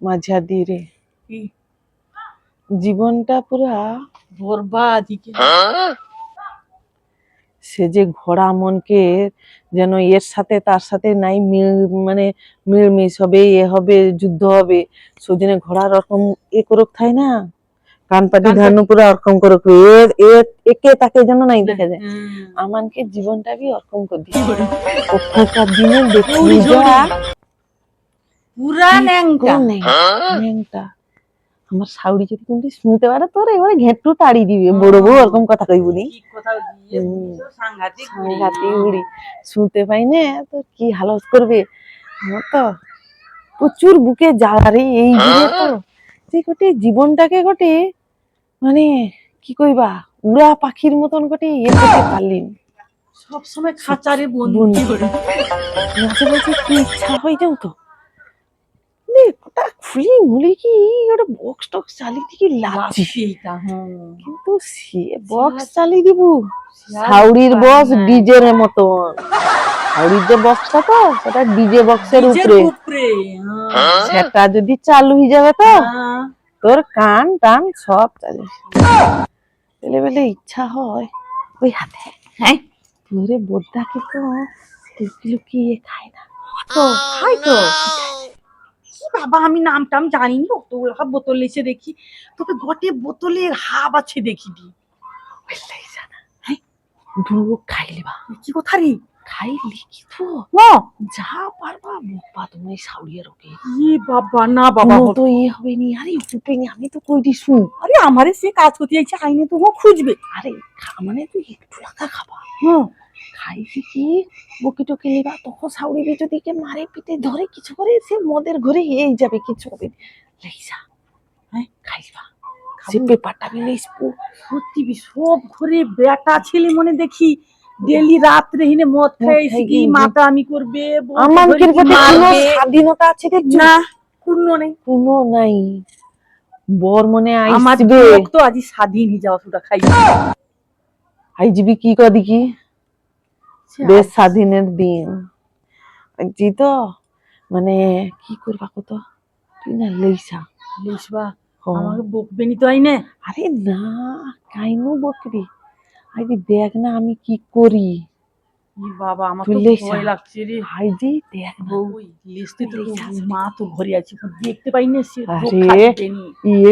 মাঝাদি রে। জীবনটা পুরা বরবাদ। সে যে ঘোড়া মনকে যেন এর সাথে তার সাথে নাই মিল মানে মিলমিশ হবে এ হবে যুদ্ধ হবে সেদিনে ঘোড়ার ওরকম এ করুক থাই না। কান পাটি কান ধানু পুরো ওরকম করুক। এ- একে তাকে যেন নাই দেখা যায়। আমানকে জীবনটা বি ওরকম করে দিয়ে দিনে দেখি যা পুরা ন্যাংটা। নেই, ন্যাংটা। আমার শাউরি যদি কোনটি শুনতে পারে তোর এবারে ঘেটু তাড়ি দিবে। বড় বউ ওরকম কথা কইবুনি কি কোথাও দিয়ে হুম। দিছো, সাংঘাতিক বুড়ি। শুনতে পাই না তো কি হালত করবে? আমার তো প্রচুর বুকে জ্বালা রে এই দিনে তো। যে গোটে জীবনটাকে গোটে মানে কি কইবা উড়া পাখির মতন গোটে ইয়ে করতে পারলিন। সবসময় খাঁচারে বন্দি। করে। মাঝে মাঝে কি ইচ্ছা হয়ে যাও তো? নে, ওটা খুলি মুলি কি ওটা বক্স টক্স চালিয়ে দিকে লাগছি হুম। কিন্তু সে বক্স চালিয়ে দিব। হাউড়ির বক্স ডিজের মতন। হাউড়ির যে বক্সটা তো সেটা ডিজে বক্সের উপরে। উপরে, হ্যাঁ। সেটা যদি চালু হয়ে যাবে তো হ্যাঁ। তোর কান টান সব চালু বেলে বেলে ইচ্ছা হয়। ওই হাতে। হ্যাঁ। তোরে বোদ্দাকে তো লুকিয়ে খায় না। তো খাই তো। বাবা আমি নাম টাম জানি না অতগুলো বোতল এসে দেখি তোকে গটে বোতলের হাব আছে দেখিনি জানা। হ্যাঁ? দুটো কি কথা রে? খাইলি তো? ও! যা পারবা পা তুমি সাউরিয়ে রোকে ই বাবা না বাবা তো ইয়ে হবে নি। আরে উঠবে নি আমি তো কই দিছু আরে আমারে সে কাজ করতে যাচ্ছে আইনে তো ও খুঁজবে। আরে মানে তুই একটু লাগা খাবা। হ্যাঁ খাইছি কি? বকি টকি লিবা তখন সাউরিবি যদি কে মারে পিটে ধরে কিছু করে সে মদের ঘরে এই যাবে কিছু হবে লেইসা হ্যাঁ খাইবা। সে পেপারটা আমি লইসবো সত্যি বি সব ঘরে বেটা ছেলে মনে দেখি ডেলি রাত্রে হিনে মদ খাই খাই কি মাতা আমি করবে আমার কি কি প্রতি কোনো স্বাধীনতা আছে দেখছ? না পূর্ণ নেই। কোনো নাই। বর মনে আমার আইসবে লোক তো আজ স্বাধীন হয়ে যাওয়া সুটা খাই আইজিবি কি কদি কি বেশ স্বাধীনের দিন। জি তো মানে কি করবা কত তুই না লইসা। লেইসবা। আমাকে বকবে নি তো আইনে? আরে না কাইনু বকরি আইদি দেখ না আমি কি করি। বাবা আমার তো ভয় লাগছে রে। দেখ বউ লিস্টে তো মা তো ঘরে আছে দেখতে পাই না। সে।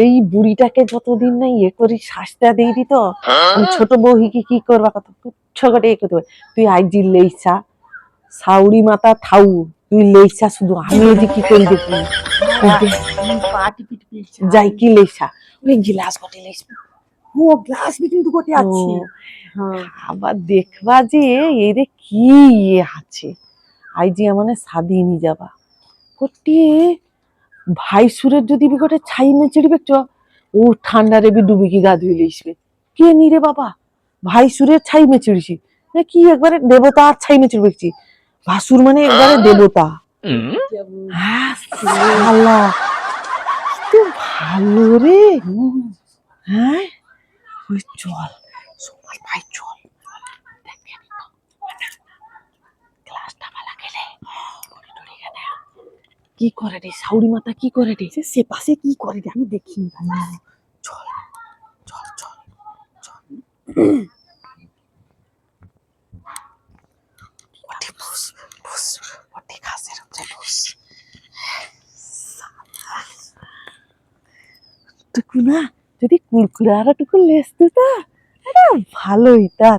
এই বুড়িটাকে যতদিন না ইয়ে করি শাস্তা দিত ছোট বউ হিকি কি করবা কথা তুচ্ছ এ করতে তুই আইজি লেইসা সাউরি মাতা থাউ তুই লেইসা শুধু আমি যে কি করি দেখি। যাই কি লেইসা ওই গিলাস গটে লেইসা। গ্লাস বি কিন্তু গোটে আছে। হ্যাঁ। আবার দেখবা যে এরে কি ইয়ে আছে। আই যে মানে স্বাধীন যাবা। গোটে ভাই সুরের যদি বি গোটে ছাই মেচড়িবে চ ও ঠান্ডারে বি ডুবিকি গা ধুই লইসবে। কে নি রে বাবা? ভাই সুরের ছাই মেচড়িছি না কি একবারে দেবতা আর ছাই মে মেচড়বেছি ভাসুর মানে একবারে দেবতা। হ্যাঁ ভালো রে। হ্যাঁ? ওই চল সকাল ভাই চল দেখবি আমি তো ক্লাসটা ভালো গেলে। কি করে রে সাউরি মাতা কি করে রে? সে পাশে কি করে রে? আমি দেখিনি চল চল চল চল। না যদি কুরকুরে আরও টুকু লেসতে তো এটা ভালোই তা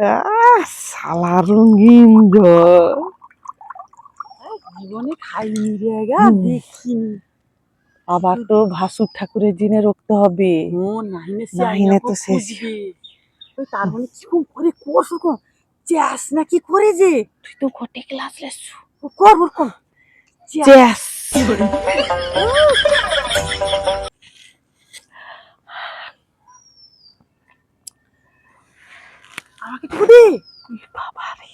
আহ, শালা রঙিন গো। জীবনে খাইনি রে গা দেখিনি। আবার তো ভাসুর ঠাকুরের জিনে রাখতে হবে। ও নাহিনে তো শেষ। তার মানে কি করে কোন চ্যাস না কি করে যে? তুই তো ঘটে ক্লাস লেসু। কর ওর কর। চ্যাস। আমাকে টুকু দে। বাবা রে।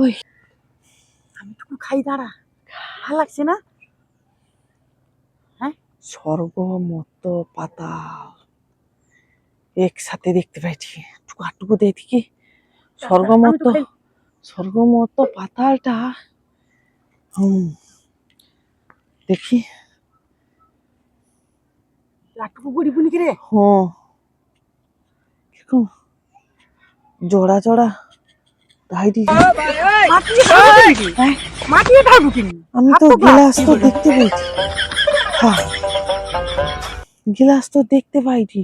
ওই। আমি টুকু খাই দাঁড়া। ভালো লাগছে না? স্বর্গ মত পাতাল। একসাথে দেখতে পাইছি। টুকু টুকু দেখি। আমি স্বর্গমত স্বর্গমত পাতালটা হুম। দেখি। হ্যাঁ। জোড়া জোড়া হ্যাঁ? আমি তো গ্লাস তো দেখতে পাইছি। হ্যাঁ। গ্লাস তো দেখতে পাইছি।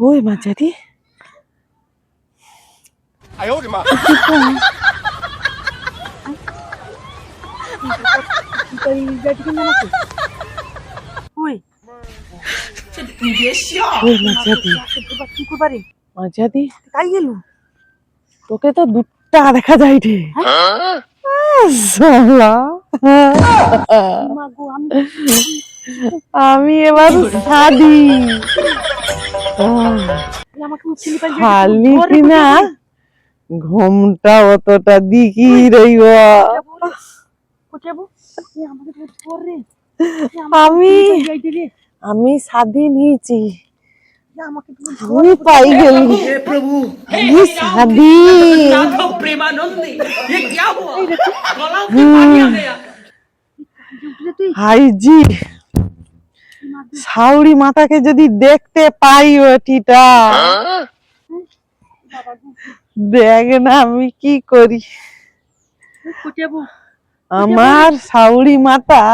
ওই মাঝারি। 哎呦我的妈！ ওই ওই মাঝারি এবার কি করবারে মাঝারি তাই গেলু তোকে তো দুটা দেখা যায় রে শালা। মা গো আমি আমি এবার সাদি আমাকে উচ্ছিলি পাই খালি কিনা ঘুমটা অতটা দিকি রইবা আমি আমি স্বাধীন হয়েছি। স্বাধীন। হাইজি সাউরি মাতাকে যদি দেখতে পাই ওটিটা হ্যাঁ? দেখ না আমি কি করি। আমার সাউরি মাতা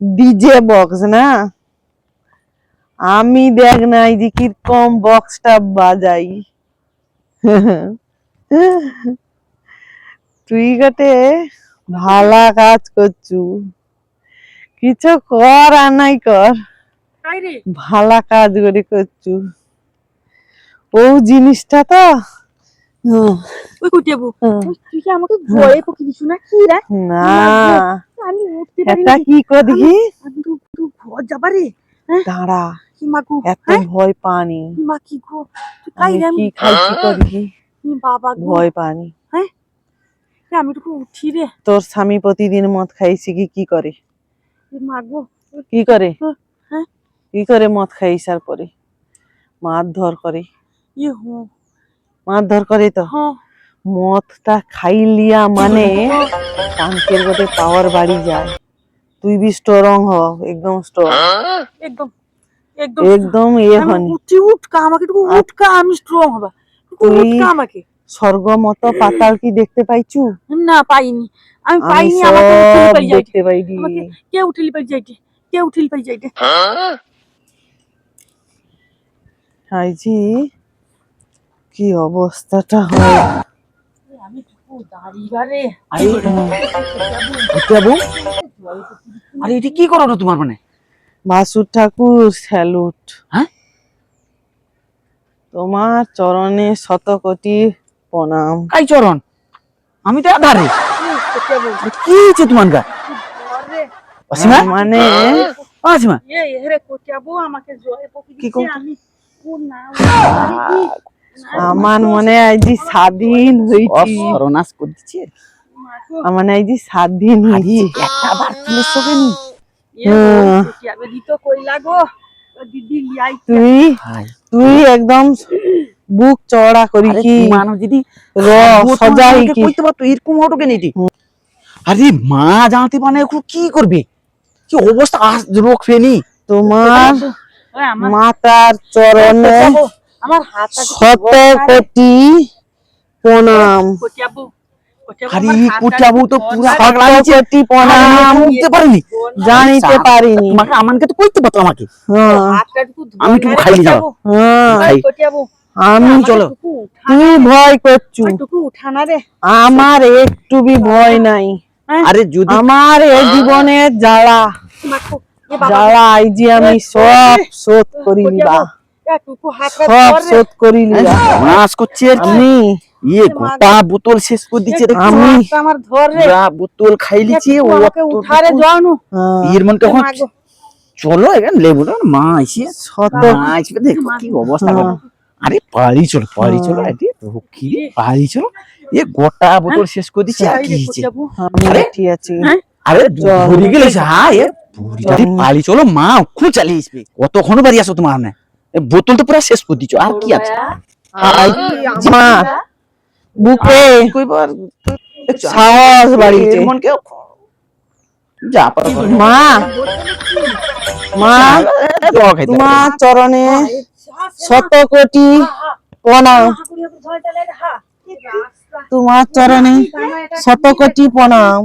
ডিজে বক্স না। আমি দেখ না এই যে কীরকম বক্সটা বাজাই। তুই গটে ভালা কাজ করছু। কিছু কর আর নাই কর। ভালা কাজ করে করছু। ও জিনিসটা তো ওই হুম। তুই কি আমাকে ভয়ে পকি দিছু না? কি রে? না। আমি উঠতে পারি এটা কি করবি আমি তো তো ঘর যাবারে হ্যাঁ? দাঁড়া। কি এত ভয় পানি। মা কি গো? তুই তাই আমি রে কি খাইছি বাবা ভয় পানি। হ্যাঁ? রে, আমি তো উঠি রে। তোর স্বামী প্রতিদিন মদ খাইছি কি কি করে? এ মা গো। কি করে? হ্যাঁ? কি করে মদ খাইসার পরে? মারধর করে। ইয়ে মারধর করে তো। হ্যাঁ। মদটা খাইলিয়া মানে টাঙ্কের গোটে পাওয়ার বাড়ি যায়। তুই বি স্ট্রং হ একদম স্ট্রং একদম একদম। একদম এ আমি হনি। উঠি উঠকা আমাকে একটু উঠকা আমি স্ট্রং হবা। উঠকা আমাকে। স্বর্গ মতো পাতাল কি দেখতে পাইছু? না পাইনি। আমি পাইনি আমাকে সব পাই দেখতে পাইনি কে উঠিলি পাই যাইতে? কে উঠিলি পাই যাইতে? হাইজি। কি অবস্থাটা হয়? আরে কি করো না তোমার মানে? বাসুর ঠাকুর স্যালুট। হ্যাঁ? তোমার চরণে শত কোটি প্রণাম। কাই চরণ? আমি তো আধারে। কি হয়েছে তোমার গা অসীমা? মানে অসীমা। আমাকে কি কোন আমার মনে হয় যে স্বাধীন হয়েছি। সর্বনাশ করে দিচ্ছে আমার হয় যে স্বাধীন হয়েছি। একটা বার তুলে শোকে নি। হ্যাঁ। দিদি তুই তুই একদম বুক চড়া করি কি? মানুষ যদি র সজাই কি? কইতে পারতো এরকম হতো কেন এটি? আরে মা জানতে পারে এখন কি করবে? কি অবস্থা? আজ রোগ ফেনি। তোমার মাতার চরণে শত কোটি প্রণাম। জানিতে পারিনি। আমাকে তো কইতে পারতো আমাকে। হ্যাঁ। আমি খাইলি যাব। হ্যাঁ। খাই। আমি চলো। তুই ভয় করছু। একটু উঠানা রে। আমার একটু বি ভয় নাই। আরে যদি আমার এ জীবনে জ্বালা জ্বালা। এই যে আমি সব শোধ করি সব শোধ করি লিবা মাস করছে আর আমি ইয়ে গোটা বোতল শেষ করে দিচ্ছে আমি? আমার ধর বোতল খাই লিছি একটু আমাকে উঠা রে জানো হ্যাঁ, মন কখন চলো এখানে লেবু মা আইসে শত মা আসবে দেখো কি অবস্থা হ্যাঁ। আরে পারি চলো পারি চলো কি পারি চলো। এ গোটা বোতল শেষ করে দিচ্ছে আর কি ঠিক আছি। হ্যাঁ? আরে। গেলে হ্যাঁ এ। পারি চলো। মা খুব চালিয়ে আসবে। কতক্ষণ বাড়ি আসো তোমার না বোতল তো পুরো শেষ করে দিচ্ছ আর কি আছে? মা বুকে। সাহস মন যা মা! চরণে শত কোটি প্রণাম তোমার চরণে শত কোটি প্রণাম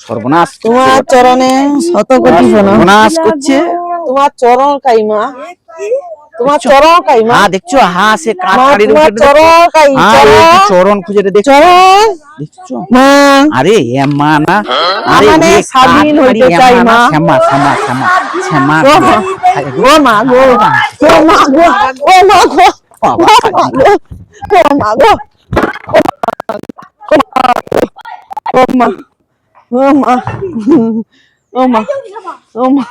সর্বনাশ তোমার চরণে শত কোটি প্রণাম করছে। তোমার চরণ কাই মা তোমার মা? হ্যাঁ দেখছ? হ্যাঁ সে উপরে হ্যাঁ চরণ। খুঁজে দেখছ? দেখছ? মা। আরে এ মা না। আরে মানে স্বাধীন হইতে চাই মা। শ্যামা শ্যামা শ্যামা শ্যামা ও মা ও গো মা গো ও মা গো ও মা গো ও মা ও মা ও মা ও মা ও মা।